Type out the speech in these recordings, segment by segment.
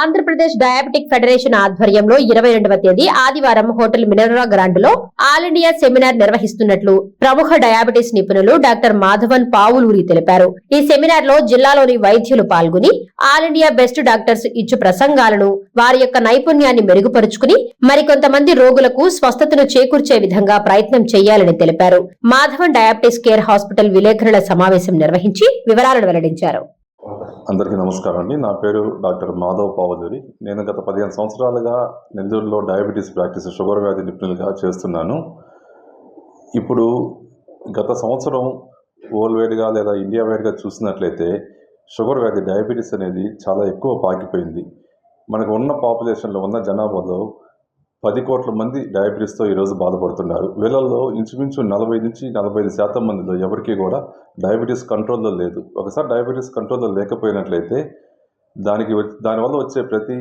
Andhra Pradesh diabetic federation ఆధ్వర్యంలో ఇరవై రెండవ తేదీ ఆదివారం హోటల్ మినరా గ్రాండ్లో ఆల్ ఇండియా సెమినార్ నిర్వహిస్తున్నట్లు ప్రముఖ డయాబెటీస్ నిపుణులు డాక్టర్ మాధవన్ పావులూరి తెలిపారు. ఈ సెమినార్లో జిల్లాలోని వైద్యులు పాల్గొని ఆల్ ఇండియా బెస్ట్ డాక్టర్స్ ఇచ్చు ప్రసంగాలను వారి యొక్క నైపుణ్యాన్ని మెరుగుపరుచుకుని మరికొంతమంది రోగులకు స్వస్థతను చేకూర్చే విధంగా ప్రయత్నం చేయాలని తెలిపారు. మాధవన్ డయాబెటీస్ కేర్ హాస్పిటల్ విలేకరుల సమావేశం నిర్వహించి వివరాలను వెల్లడించారు. అందరికీ నమస్కారం అండి. నా పేరు డాక్టర్ మాధవ్ పావలూరి నేను గత పదిహేను సంవత్సరాలుగా నెల్లూరులో డయాబెటీస్ ప్రాక్టీస్ షుగర్ వ్యాధి నిపుణులుగా చేస్తున్నాను. ఇప్పుడు గత సంవత్సరం వరల్డ్ వైడ్గా లేదా ఇండియా వైడ్గా చూసినట్లయితే షుగర్ వ్యాధి డయాబెటీస్ అనేది చాలా ఎక్కువ పాకిపోయింది. మనకు ఉన్న పాపులేషన్లో ఉన్న జనాభాలో పది కోట్ల మంది డయాబెటీస్తో ఈరోజు బాధపడుతున్నారు. వీళ్ళల్లో ఇంచుమించు నలభై నుంచి నలభై ఐదు శాతం మందిలో ఎవరికీ కూడా డయాబెటీస్ కంట్రోల్లో లేదు. ఒకసారి డయాబెటీస్ కంట్రోల్లో లేకపోయినట్లయితే దానికి దానివల్ల వచ్చే ప్రతి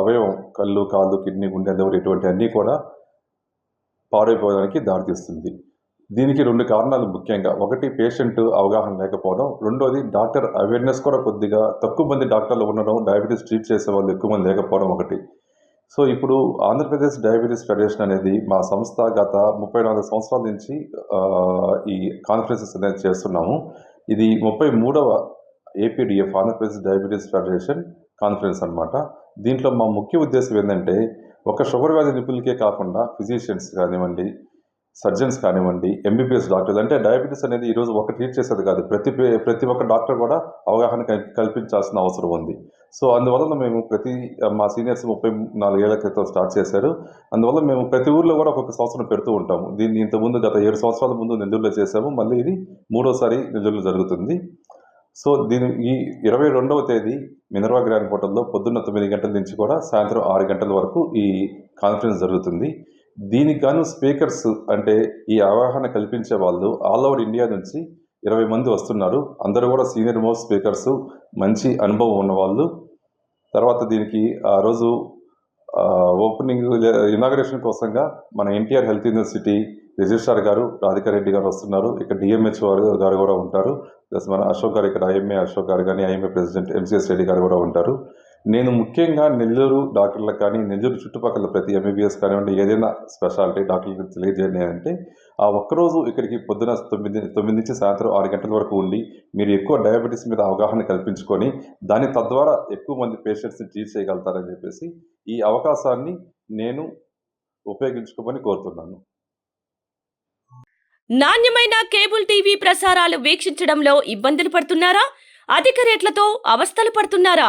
అవయవం కళ్ళు కాళ్ళు కిడ్నీ గుండె ఎవరు ఇటువంటి అన్నీ కూడా పాడైపోవడానికి దారితీస్తుంది. దీనికి రెండు కారణాలు ముఖ్యంగా ఒకటి పేషెంట్ అవగాహన లేకపోవడం రెండోది డాక్టర్ అవేర్నెస్ కూడా కొద్దిగా తక్కువ మంది డాక్టర్లు ఉండడం డయాబెటీస్ ట్రీట్ చేసే వాళ్ళు ఎక్కువ మంది లేకపోవడం ఒకటి. సో ఇప్పుడు ఆంధ్రప్రదేశ్ డయాబెటీస్ ఫెడరేషన్ అనేది మా సంస్థ గత ముప్పై నాలుగు సంవత్సరాల నుంచి ఈ కాన్ఫరెన్సెస్ అనేది చేస్తున్నాము. ఇది ముప్పై మూడవ APDF Andhra Pradesh diabetes federation conference అనమాట దీంట్లో మా ముఖ్య ఉద్దేశం ఏంటంటే ఒక షుగర్ వ్యాధి నిపుణులకే కాకుండా ఫిజిషియన్స్ కానివ్వండి సర్జన్స్ కానివ్వండి ఎంబీబీఎస్ డాక్టర్లు అంటే డయాబెటీస్ అనేది ఈరోజు ఒక ట్రీట్ చేసేది కాదు. ప్రతి ప్రతి ఒక్క డాక్టర్ కూడా అవగాహన కల్- కల్పించాల్సిన అవసరం ఉంది. సో అందువలన మేము ప్రతి మా సీనియర్స్ ముప్పై నాలుగేళ్ళ క్రితం స్టార్ట్ చేశారు. అందువల్ల మేము ప్రతి ఊర్లో కూడా ఒక్కొక్క సంవత్సరం పెడుతూ ఉంటాము. దీన్ని ఇంతకుముందు గత ఏడు సంవత్సరాల ముందు నెల్లూరులో చేసాము మళ్ళీ ఇది మూడోసారి నెల్లూరులో జరుగుతుంది. సో దీని ఈ ఇరవై రెండవ తేదీ మినర్వా గ్రాండ్ హోటల్లో పొద్దున్న తొమ్మిది గంటల నుంచి కూడా సాయంత్రం ఆరు గంటల వరకు ఈ కాన్ఫరెన్స్ జరుగుతుంది. దీనికి గాను స్పీకర్స్ అంటే ఈ అవగాహన కల్పించే వాళ్ళు ఆల్ ఓవర్ ఇండియా నుంచి ఇరవై మంది వస్తున్నారు. అందరూ కూడా సీనియర్ మోస్ట్ స్పీకర్స్ మంచి అనుభవం ఉన్నవాళ్ళు. తర్వాత దీనికి ఆ రోజు ఓపెనింగ్ ఇనాగరేషన్ కోసంగా మన ఎన్టీఆర్ హెల్త్ యూనివర్సిటీ రిజిస్ట్రార్ గారు రాధికా రెడ్డి గారు వస్తున్నారు. ఇక్కడ డిఎంహెచ్ గారు కూడా ఉంటారు. ప్లస్ మన అశోక్ గారు ఇక్కడ ఐఎంఏ అశోక్ గారు కానీ ఐఎంఏ ప్రెసిడెంట్ ఎంసీఎస్ రెడ్డి గారు కూడా ఉంటారు. నేను ముఖ్యంగా నెల్లూరు డాక్టర్లకు కానీ నెల్లూరు చుట్టుపక్కల ప్రతి ఎంబీబీఎస్ కానివ్వండి ఏదైనా స్పెషాలిటీ డాక్టర్లకు తెలియజేయండి అంటే ఆ ఒక్కరోజు ఇక్కడికి పొద్దున తొమ్మిది తొమ్మిది నుంచి సాయంత్రం ఆరు గంటల వరకు ఉండి మీరు ఎక్కువ డయాబెటీస్ మీద అవగాహన కల్పించుకొని దాని తద్వారా ఎక్కువ మంది పేషెంట్స్ని ట్రీట్ చేయగలుగుతారని చెప్పేసి ఈ అవకాశాన్ని నేను ఉపయోగించుకోమని కోరుతున్నాను. నాణ్యమైన కేబుల్ టీవీ ప్రసారాలు వీక్షించడంలో ఇబ్బందులు పడుతున్నారా? అధిక రేట్లతో అవస్థలు పడుతున్నారా?